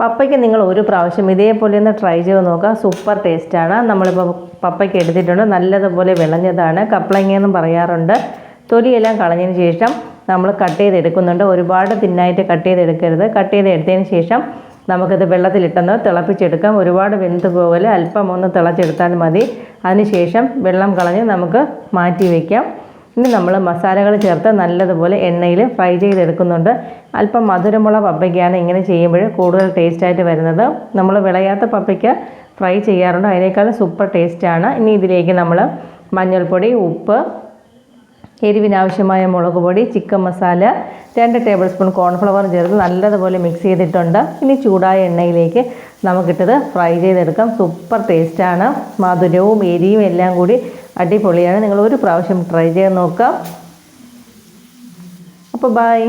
പപ്പയ്ക്ക് നിങ്ങൾ ഒരു പ്രാവശ്യം ഇതേപോലെ ഒന്ന് ട്രൈ ചെയ്ത് നോക്കുക. സൂപ്പർ ടേസ്റ്റാണ് നമ്മളിപ്പോൾ പപ്പയ്ക്ക് എടുത്തിട്ടുണ്ട്. നല്ലതുപോലെ വിളഞ്ഞതാണ്. കപ്ലങ്ങയെന്നും പറയാറുണ്ട്. തൊലിയെല്ലാം കളഞ്ഞതിന് ശേഷം നമ്മൾ കട്ട് ചെയ്തെടുക്കുന്നുണ്ട് ഒരുപാട് തിന്നായിട്ട് കട്ട് ചെയ്തെടുക്കരുത് കട്ട് ചെയ്തെടുത്തതിന് ശേഷം നമുക്കിത് വെള്ളത്തിലിട്ടെന്ന് തിളപ്പിച്ചെടുക്കാം. ഒരുപാട് വെന്ത് പോലെ അല്പം ഒന്ന് തിളച്ചെടുത്താൽ മതി. അതിനുശേഷം വെള്ളം കളഞ്ഞ് നമുക്ക് മാറ്റി വയ്ക്കാം ഇനി നമ്മൾ മസാലകൾ ചേർത്ത് നല്ലതുപോലെ എണ്ണയിൽ ഫ്രൈ ചെയ്തെടുക്കുന്നുണ്ട്. അല്പം മധുരമുള്ള പപ്പയ്ക്കാണ് ഇങ്ങനെ ചെയ്യുമ്പോൾ കൂടുതൽ ടേസ്റ്റായിട്ട് വരുന്നത്. നമ്മൾ വിളയാത്ത പപ്പയ്ക്ക് ഫ്രൈ ചെയ്യാറുണ്ട്. അതിനേക്കാളും സൂപ്പർ ടേസ്റ്റാണ്. ഇനി ഇതിലേക്ക് നമ്മൾ മഞ്ഞൾപ്പൊടി ഉപ്പ് എരിവിനാവശ്യമായ മുളക് പൊടി ചിക്കൻ മസാല രണ്ട് ടേബിൾ സ്പൂൺ കോൺഫ്ലവർ ചേർത്ത് നല്ലതുപോലെ മിക്സ് ചെയ്തിട്ടുണ്ട്. ഇനി ചൂടായ എണ്ണയിലേക്ക് നമുക്കിട്ടത് ഫ്രൈ ചെയ്തെടുക്കാം. സൂപ്പർ ടേസ്റ്റാണ്. മധുരവും എരിയും എല്ലാം കൂടി അടിപൊളിയാണ്. നിങ്ങൾ ഒരു പ്രാവശ്യം ട്രൈ ചെയ്ത് നോക്കാം. അപ്പോൾ ബൈ